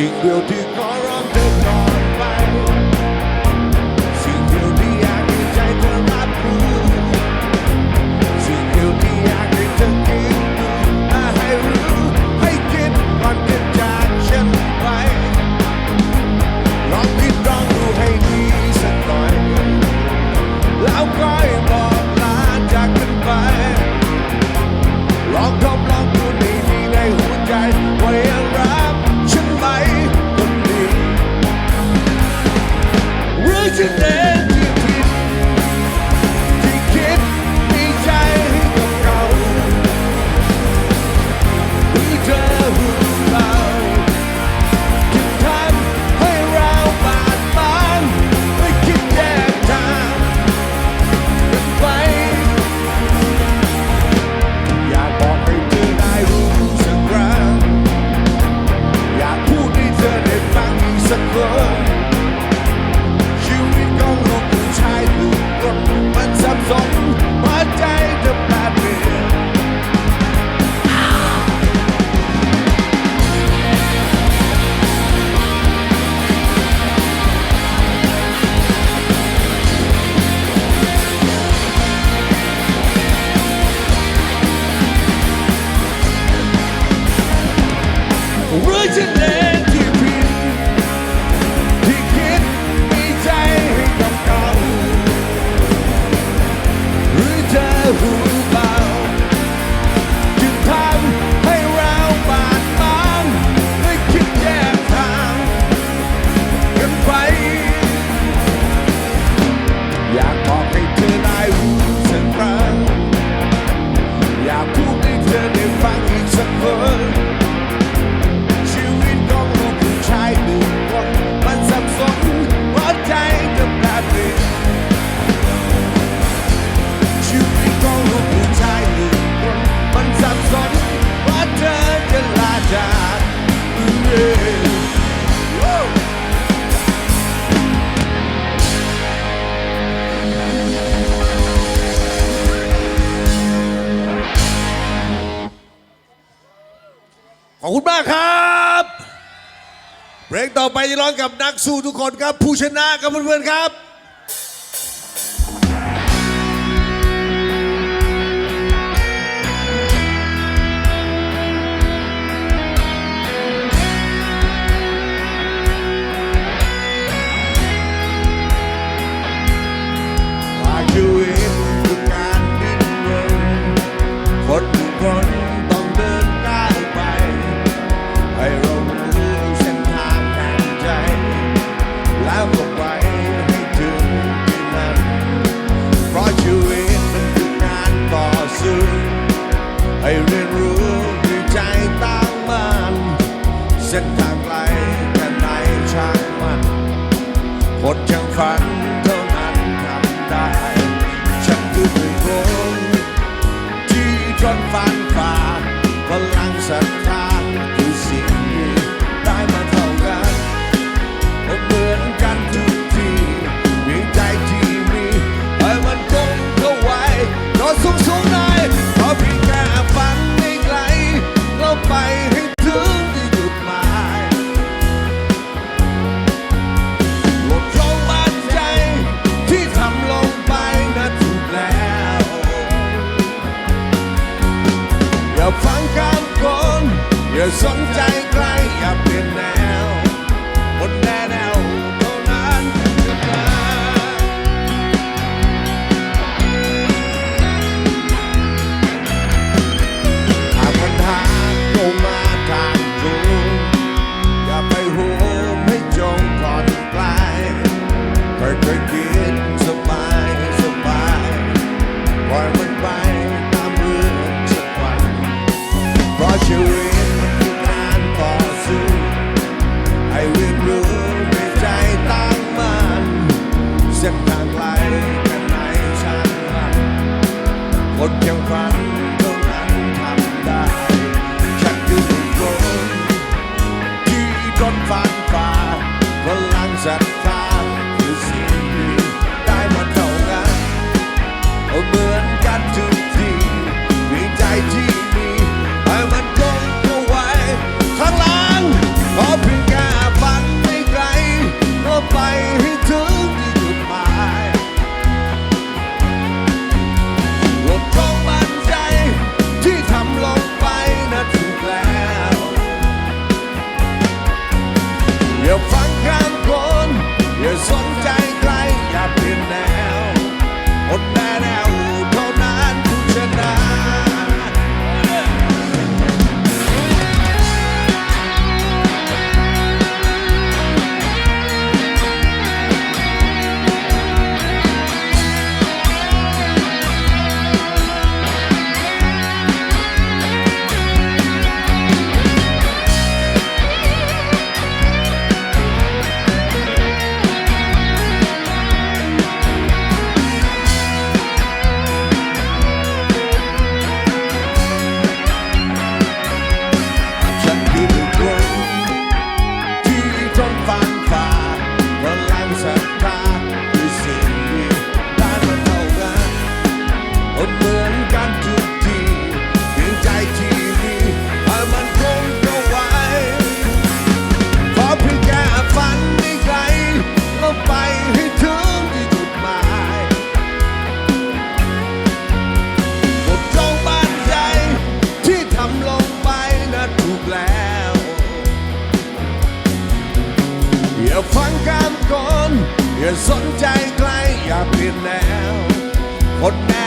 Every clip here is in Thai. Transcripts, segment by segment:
Sin Dios, เพลงต่อไปจะร้องกับนักสู้ทุกคนครับ ผู้ชนะครับเพื่อนๆครับ้นทางไกลแต่ไหนช่างมันคนยังฝัน Thank you. ฟังการก่อนอย่าสนใจใครอย่าเปลี่ยนแนวคนแน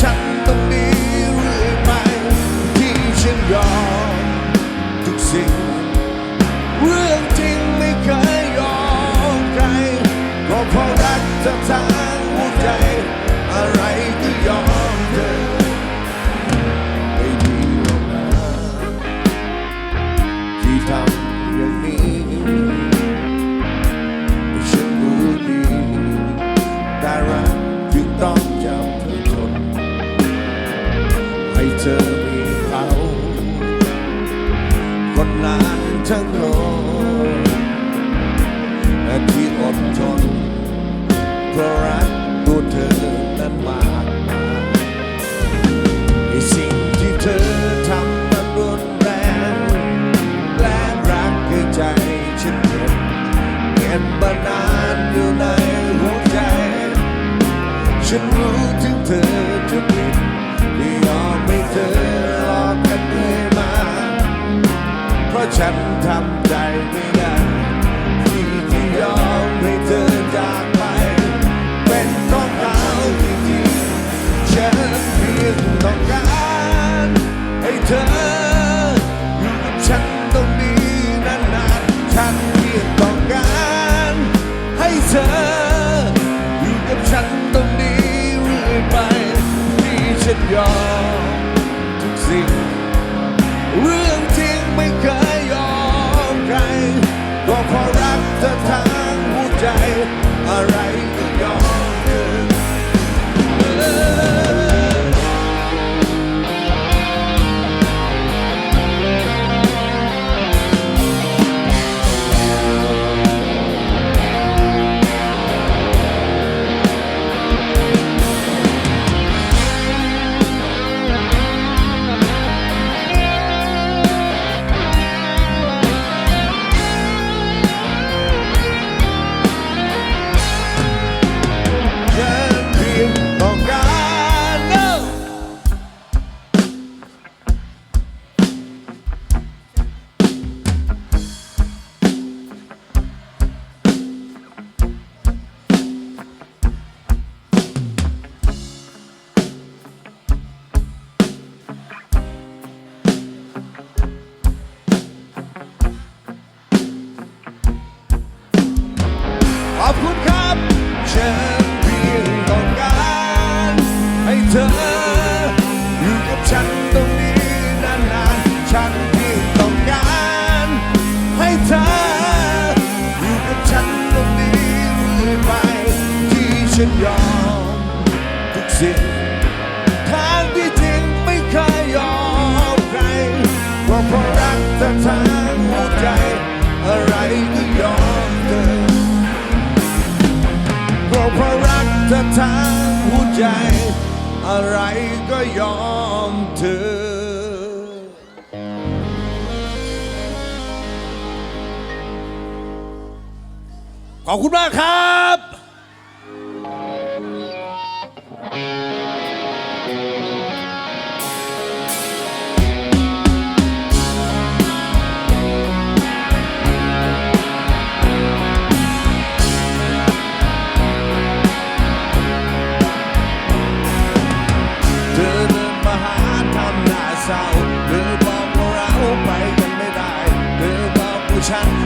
ฉันตรงนี้เรื่อยไป ที่ฉันยอมทุกสิ่ง เรื่องจริงไม่เคยยอมใครก็เพราะรักเธอทางหัวใจอะไร เธอมีเขาคนนั้นทั้งคนและที่อดทนเพราะรักตัวเธอนั้นมากมายไอ้สิ่งที่เธอทำมันรุนแรงและรักให้ใจฉันเจ็บเก็บมานานอยู่ในหัวใจ ฉันรู้ถึงเธอจะผิด ฉันทำใจไม่ได้ที่จะยอมให้เธอจากไป เป็นของเขาจริงๆฉันเพียงต้องการให้เธออยู่กับฉันตรงนี้นานๆฉันเพียงต้องการให้เธออยู่กับฉันตรงนี้เรื่อยไปที่ฉันยอมะรักเธอทางหัวใจอะไร ธอ อยู่กับฉันตรงนี้นานๆ ฉันที่ต้องการให้เธอ อยู่กับฉันตรงนี้เรื่อยไป ที่ฉันยอมทุกสิ่งทางที่จริงไม่เคยยอมใครเพราะเพราะรักแธอทางหัวใจ อะไรก็ยอมเธอเพราะเพราะรักเธอท้งหัวใจ อะไรก็ยอมเธอ ขอบคุณมากครับ เศร้าหรือบอกว่าเราไปกันไม่ได้ หรือบอกว่าฉัน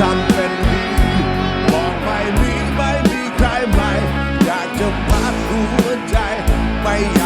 ทำเป็นดีบอกไม่มีไม่มีใครใหม่อยากจะพักหัวใจไปอยาก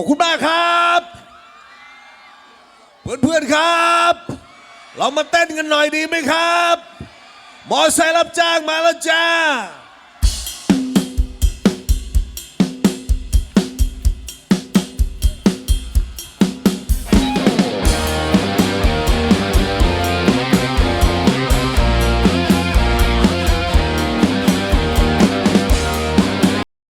ขอบคุณมากครับ เพื่อนๆครับ เรามาเต้นกันหน่อยดีไหมครับ มอไซค์รับจ้างมาแล้วจ้า